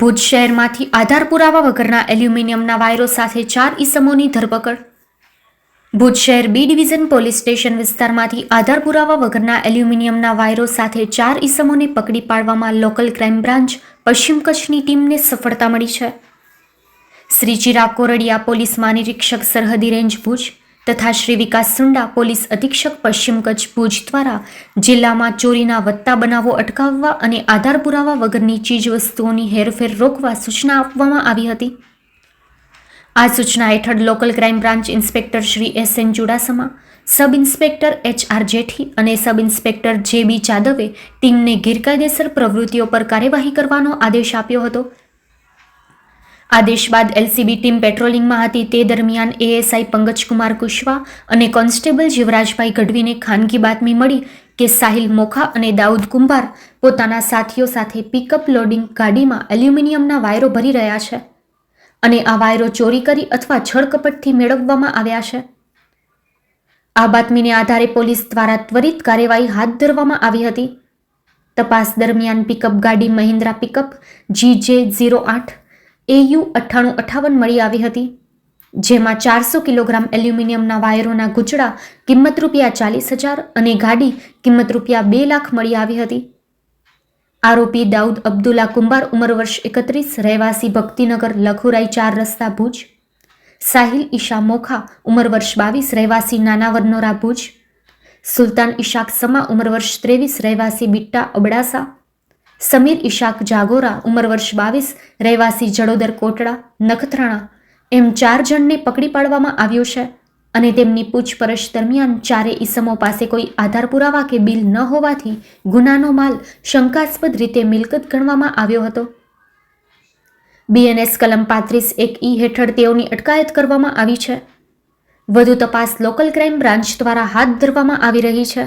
ભુજ શહેરમાંથી આધાર પુરાવા વગરના એલ્યુમિનિયમના વાયરો સાથે ચાર ઈસમોની ધરપકડ. ભુજ શહેર બી ડિવિઝન પોલીસ સ્ટેશન વિસ્તારમાંથી આધાર પુરાવા વગરના એલ્યુમિનિયમના વાયરો સાથે ચાર ઈસમોને પકડી પાડવામાં લોકલ ક્રાઇમ બ્રાન્ચ પશ્ચિમ કચ્છની ટીમને સફળતા મળી છે. શ્રી ચિરાગ કોરડિયા પોલીસ મહાનિરીક્ષક સરહદી રેન્જ ભુજ. તથા શ્રી વિકાસ સુંડા પોલીસ અધિક્ષક પશ્ચિમ કચ્છ ભુજ દ્વારા જિલ્લામાં ચોરીના વધતા બનાવો અટકાવવા અને આધાર પુરાવા વગરની ચીજવસ્તુઓની હેરફેર રોકવા સૂચના આપવામાં આવી હતી. આ સૂચના હેઠળ local crime branch inspector Shri S N Chudasama, sub inspector H R Jethi અને સબ ઇન્સ્પેક્ટર જે બી જાદવે ટીમને ગેરકાયદેસર પ્રવૃત્તિઓ પર કાર્યવાહી કરવાનો આદેશ આપ્યો હતો. આદેશ બાદ એલસીબી ટીમ પેટ્રોલિંગમાં હતી. તે દરમિયાન એએસઆઈ પંકજકુમાર કુશવા અને કોન્સ્ટેબલ જીવરાજભાઈ ગઢવીને ખાનગી બાતમી મળી કે સાહિલ મોખા અને દાઉદ કુંભાર પોતાના સાથીઓ સાથે પિકઅપ લોડિંગ ગાડીમાં એલ્યુમિનિયમના વાયરો ભરી રહ્યા છે અને આ વાયરો ચોરી કરી અથવા છળકપટથી મેળવવામાં આવ્યા છે. આ બાતમીને આધારે પોલીસ દ્વારા ત્વરિત કાર્યવાહી હાથ ધરવામાં આવી હતી. તપાસ દરમિયાન પિકઅપ ગાડી મહિન્દ્રા પિકઅપ જી જે ઝીરો આઠ એયુ અઠ્ઠાણું અઠ્ઠાવન મળી આવી હતી, જેમાં ચારસો કિલોગ્રામ એલ્યુમિનિયમના વાયરોના ગુચડા કિંમત રૂપિયા ચાલીસ હજાર અને ગાડી કિંમત રૂપિયા બે લાખ મળી આવી હતી. આરોપી દાઉદ અબ્દુલ્લા કુંભાર ઉંમર વર્ષ એકત્રીસ, રહેવાસી ભક્તિનગર, લખુરાઈ ચાર રસ્તા ભુજ. સાહિલ ઈશા મોખા ઉંમર વર્ષ બાવીસ, રહેવાસી નાના વરનોરા ભુજ. સુલતાન ઈશાક સમા ઉંમર વર્ષ ત્રેવીસ, રહેવાસી બિટ્ટા અબડાસા. સમીર ઈશાક જાગોરા, ઉંમર વર્ષ બાવીસ, રહેવાસી જડોદર કોટડા, નખત્રાણા, એમ ચાર જણને પકડી પાડવામાં આવ્યો છે અને તેમની પૂછપરછ દરમિયાન ચારે ઈસમો પાસે કોઈ આધાર પુરાવા કે બિલ ન હોવાથી ગુનાનો માલ શંકાસ્પદ રીતે મિલકત ગણવામાં આવ્યો હતો. બીએનએસ કલમ પાંત્રીસ એક ઈ હેઠળ તેઓની અટકાયત કરવામાં આવી છે. વધુ તપાસ લોકલ ક્રાઇમ બ્રાન્ચ દ્વારા હાથ ધરવામાં આવી રહી છે.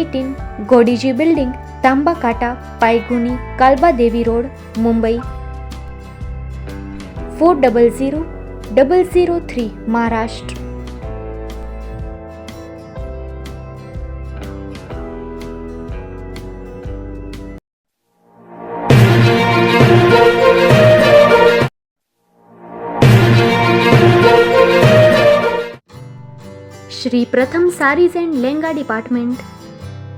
eighteen Godiji building Tamba Kanta Paydhuni Kalbadevi road, Mumbai. Four double zero double zero three Maharashtra. Shri Pratham saris and langa department